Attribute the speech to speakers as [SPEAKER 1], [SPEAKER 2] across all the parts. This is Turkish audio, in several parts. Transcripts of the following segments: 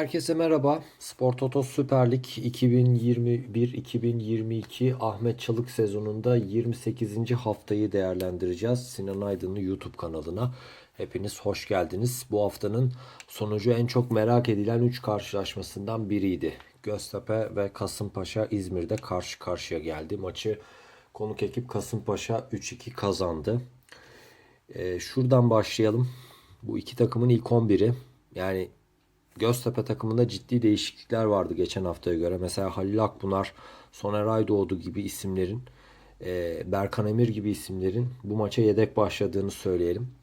[SPEAKER 1] Herkese merhaba. Spor Toto Süper Lig 2021-2022 Ahmet Çalık sezonunda 28. haftayı değerlendireceğiz. Sinan Aydın'ın YouTube kanalına. Hepiniz hoş geldiniz. Bu haftanın sonucu en çok merak edilen 3 karşılaşmasından biriydi. Göztepe ve Kasımpaşa İzmir'de karşı karşıya geldi. Maçı konuk ekip Kasımpaşa 3-2 kazandı. Ee, şuradan başlayalım. Bu iki takımın ilk 11'i. Yani Göztepe takımında ciddi değişiklikler vardı geçen haftaya göre. Mesela Halil Akbunar, Soner Aydoğdu gibi isimlerin, e, Berkan Emir gibi isimlerin bu maça yedek başladığını söyleyelim.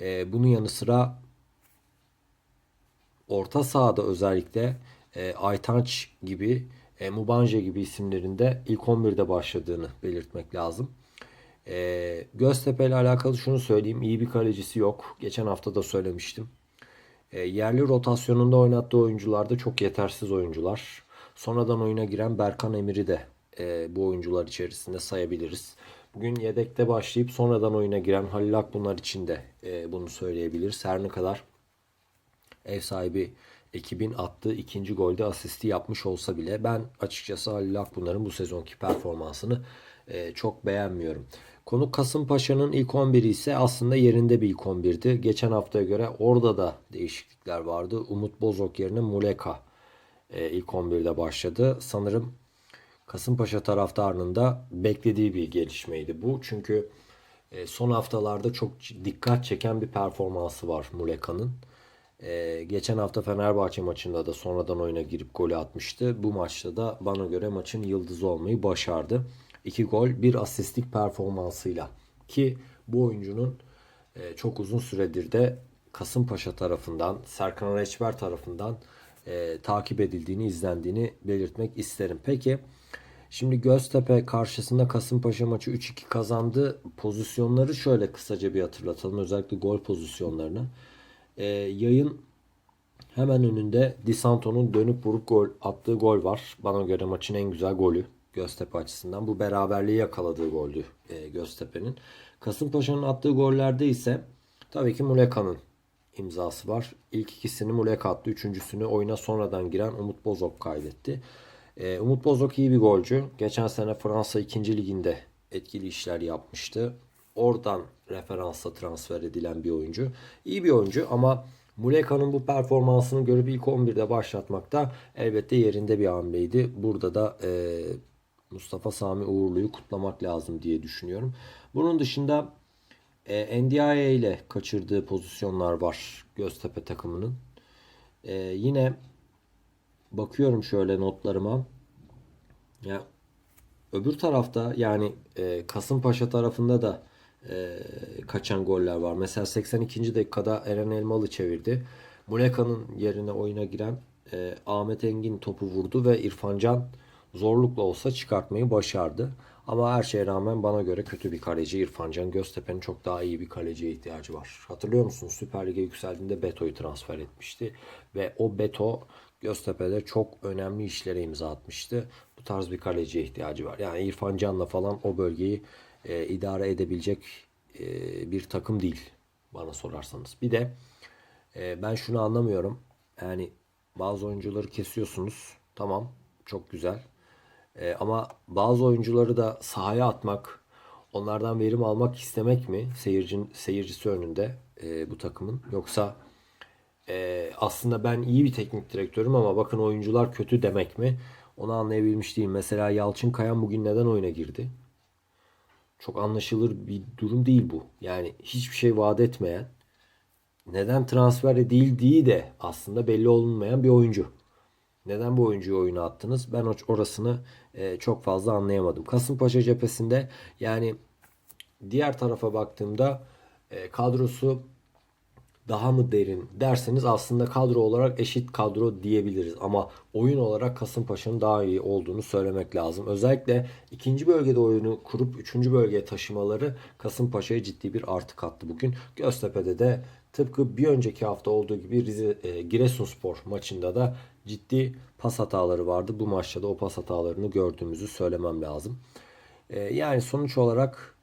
[SPEAKER 1] E, bunun yanı sıra orta sahada özellikle e, Aytanç gibi, e, Mubanje gibi isimlerin de ilk 11'de başladığını belirtmek lazım. Göztepe ile alakalı şunu söyleyeyim. iyi bir kalecisi yok. Geçen hafta da söylemiştim. E, yerli rotasyonunda oynattığı oyuncular da çok yetersiz oyuncular. Sonradan oyuna giren Berkan Emir'i de e, bu oyuncular içerisinde sayabiliriz. Bugün yedekte başlayıp sonradan oyuna giren Halil Akbunlar için de e, bunu söyleyebiliriz. Her ne kadar ev sahibi ekibin attığı ikinci golde asisti yapmış olsa bile ben açıkçası Halil Akbunlar'ın bu sezonki performansını e, çok beğenmiyorum. Konu Kasımpaşa'nın ilk 11'i ise aslında yerinde bir ilk 11'di. Geçen haftaya göre orada da değişiklikler vardı. Umut Bozok yerine Muleka e, ilk 11'de başladı. Sanırım Kasımpaşa taraftarının da beklediği bir gelişmeydi bu. Çünkü e, son haftalarda çok dikkat çeken bir performansı var Muleka'nın. E, geçen hafta Fenerbahçe maçında da sonradan oyuna girip golü atmıştı. Bu maçta da bana göre maçın yıldızı olmayı başardı. 2 gol, 1 asistlik performansıyla ki bu oyuncunun e, çok uzun süredir de Kasımpaşa tarafından, Serkan Reçber tarafından e, takip edildiğini, izlendiğini belirtmek isterim. Peki şimdi Göztepe karşısında Kasımpaşa maçı 3-2 kazandı. Pozisyonları şöyle kısaca bir hatırlatalım. Özellikle gol pozisyonlarını. E, yayın hemen önünde Disanto'nun dönüp vurup gol attığı gol var. Bana göre maçın en güzel golü. Göztepe açısından. Bu beraberliği yakaladığı goldü e, Göztepe'nin. Kasımpaşa'nın attığı gollerde ise tabii ki Muleka'nın imzası var. İlk ikisini Muleka attı. Üçüncüsünü oyuna sonradan giren Umut Bozok kaydetti. E, Umut Bozok iyi bir golcü. Geçen sene Fransa 2. liginde etkili işler yapmıştı. Oradan referansla transfer edilen bir oyuncu. İyi bir oyuncu ama Muleka'nın bu performansını görüp ilk 11'de başlatmakta elbette yerinde bir hamleydi. Burada da e, Mustafa Sami Uğurlu'yu kutlamak lazım diye düşünüyorum. Bunun dışında e, NDIA ile kaçırdığı pozisyonlar var Göztepe takımının. E, yine bakıyorum şöyle notlarıma. Ya öbür tarafta yani e, Kasımpaşa tarafında da e, kaçan goller var. Mesela 82. dakikada Eren Elmalı çevirdi. Muleka'nın yerine oyuna giren e, Ahmet Engin topu vurdu ve İrfan Can zorlukla olsa çıkartmayı başardı. Ama her şeye rağmen bana göre kötü bir kaleci İrfan Can Göztepe'nin çok daha iyi bir kaleciye ihtiyacı var. Hatırlıyor musunuz? Süper Lig'e yükseldiğinde Beto'yu transfer etmişti. Ve o Beto Göztepe'de çok önemli işlere imza atmıştı. Bu tarz bir kaleciye ihtiyacı var. Yani İrfan Can'la falan o bölgeyi e, idare edebilecek e, bir takım değil bana sorarsanız. Bir de e, ben şunu anlamıyorum. Yani bazı oyuncuları kesiyorsunuz. Tamam çok güzel. E, ama bazı oyuncuları da sahaya atmak, onlardan verim almak istemek mi seyircinin seyircisi önünde e, bu takımın yoksa e, aslında ben iyi bir teknik direktörüm ama bakın oyuncular kötü demek mi? Onu anlayabilmiş değilim. Mesela Yalçın Kayan bugün neden oyuna girdi? Çok anlaşılır bir durum değil bu. Yani hiçbir şey vaat etmeyen, neden transfer edildiği de aslında belli olunmayan bir oyuncu. Neden bu oyuncuyu oyuna attınız? Ben orasını e, çok fazla anlayamadım. Kasımpaşa cephesinde yani diğer tarafa baktığımda e, kadrosu daha mı derin derseniz aslında kadro olarak eşit kadro diyebiliriz. Ama oyun olarak Kasımpaşa'nın daha iyi olduğunu söylemek lazım. Özellikle ikinci bölgede oyunu kurup üçüncü bölgeye taşımaları Kasımpaşa'ya ciddi bir artı kattı bugün. Göztepe'de de tıpkı bir önceki hafta olduğu gibi Rize, e, Giresunspor maçında da ciddi pas hataları vardı. Bu maçta da o pas hatalarını gördüğümüzü söylemem lazım. E, yani sonuç olarak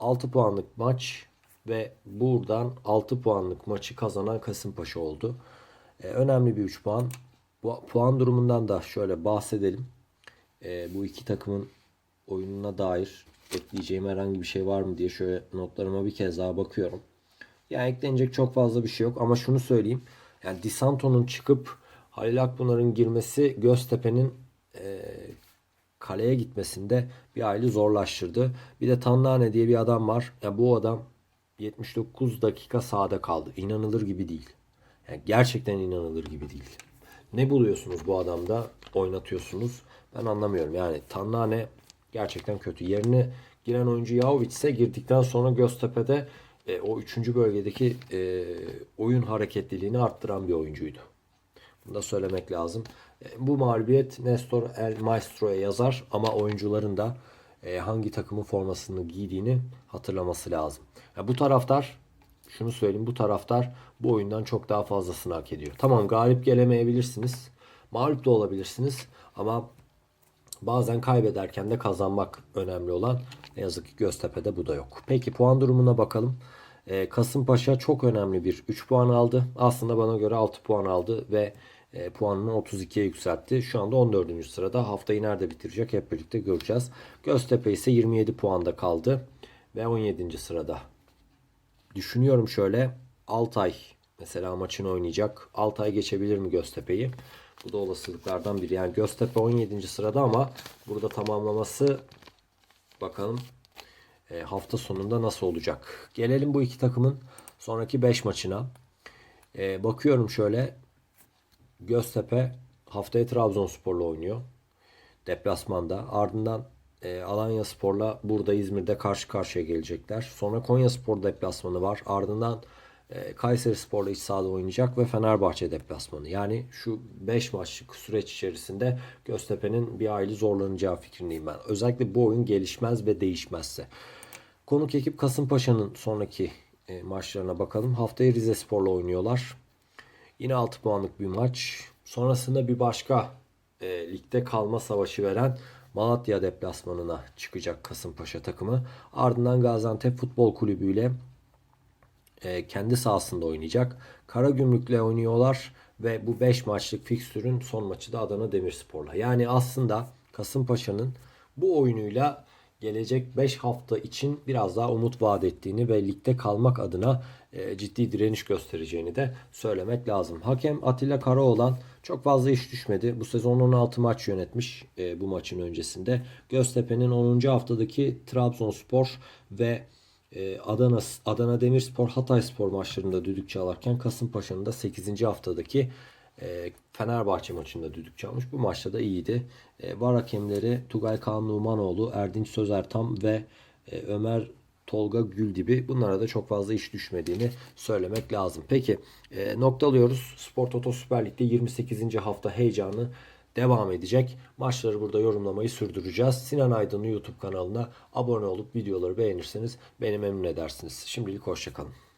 [SPEAKER 1] 6 puanlık maç ve buradan 6 puanlık maçı kazanan Kasımpaşa oldu. E, önemli bir 3 puan. Bu puan durumundan da şöyle bahsedelim. E, bu iki takımın oyununa dair ekleyeceğim herhangi bir şey var mı diye şöyle notlarıma bir kez daha bakıyorum. Yani eklenecek çok fazla bir şey yok ama şunu söyleyeyim. Yani Disanto'nun çıkıp Halil Akpınar'ın girmesi Göztepe'nin e, kaleye gitmesinde bir hayli zorlaştırdı. Bir de Tannane diye bir adam var. Ya bu adam 79 dakika sahada kaldı. İnanılır gibi değil. Yani gerçekten inanılır gibi değil. Ne buluyorsunuz bu adamda? Oynatıyorsunuz. Ben anlamıyorum. Yani Tannane gerçekten kötü. Yerine giren oyuncu Yahovic ise girdikten sonra Göztepe'de e, o 3. bölgedeki e, oyun hareketliliğini arttıran bir oyuncuydu. Bunu da söylemek lazım. E, bu mağlubiyet Nestor El Maestro'ya yazar ama oyuncuların da e, hangi takımın formasını giydiğini hatırlaması lazım. Ya bu taraftar şunu söyleyeyim bu taraftar bu oyundan çok daha fazlasını hak ediyor. Tamam galip gelemeyebilirsiniz. Mağlup da olabilirsiniz ama bazen kaybederken de kazanmak önemli olan. Ne yazık ki Göztepe'de bu da yok. Peki puan durumuna bakalım. Ee, Kasımpaşa çok önemli bir 3 puan aldı. Aslında bana göre 6 puan aldı ve e, puanını 32'ye yükseltti. Şu anda 14. sırada. Haftayı nerede bitirecek hep birlikte göreceğiz. Göztepe ise 27 puanda kaldı ve 17. sırada. Düşünüyorum şöyle Altay mesela maçını oynayacak. Altay geçebilir mi Göztepe'yi? Bu da olasılıklardan biri. Yani Göztepe 17. sırada ama burada tamamlaması bakalım e, hafta sonunda nasıl olacak. Gelelim bu iki takımın sonraki 5 maçına. E, bakıyorum şöyle Göztepe haftaya Trabzonspor'la oynuyor. Deplasmanda. Ardından e, Alanya Spor'la burada İzmir'de karşı karşıya gelecekler. Sonra Konya Spor deplasmanı var. Ardından Kayseri Spor'la iç sahada oynayacak ve Fenerbahçe deplasmanı. Yani şu 5 maçlık süreç içerisinde Göztepe'nin bir aile zorlanacağı fikrindeyim ben. Özellikle bu oyun gelişmez ve değişmezse. Konuk ekip Kasımpaşa'nın sonraki e, maçlarına bakalım. Haftaya Rize Spor'la oynuyorlar. Yine 6 puanlık bir maç. Sonrasında bir başka e, ligde kalma savaşı veren Malatya deplasmanına çıkacak Kasımpaşa takımı. Ardından Gaziantep Futbol Kulübü ile e, kendi sahasında oynayacak. Karagümrük'le oynuyorlar ve bu 5 maçlık fikstürün son maçı da Adana Demirspor'la. Yani aslında Kasımpaşa'nın bu oyunuyla gelecek 5 hafta için biraz daha umut vaat ettiğini ve ligde kalmak adına e, ciddi direniş göstereceğini de söylemek lazım. Hakem Atilla Karaoğlan çok fazla iş düşmedi. Bu sezon 16 maç yönetmiş e, bu maçın öncesinde. Göztepe'nin 10. haftadaki Trabzonspor ve Adana Adana Demirspor Hatayspor maçlarında düdük çalarken Kasımpaşa'nın da 8. haftadaki e, Fenerbahçe maçında düdük çalmış. Bu maçta da iyiydi. E, var hakemleri Tugay Kaan Numanoğlu, Erdinç Sözertam ve e, Ömer Tolga Güldibi. Bunlara da çok fazla iş düşmediğini söylemek lazım. Peki noktalıyoruz. Spor Toto Süper Lig'de 28. hafta heyecanı devam edecek. Maçları burada yorumlamayı sürdüreceğiz. Sinan Aydın'ın YouTube kanalına abone olup videoları beğenirseniz beni memnun edersiniz. Şimdilik hoşçakalın.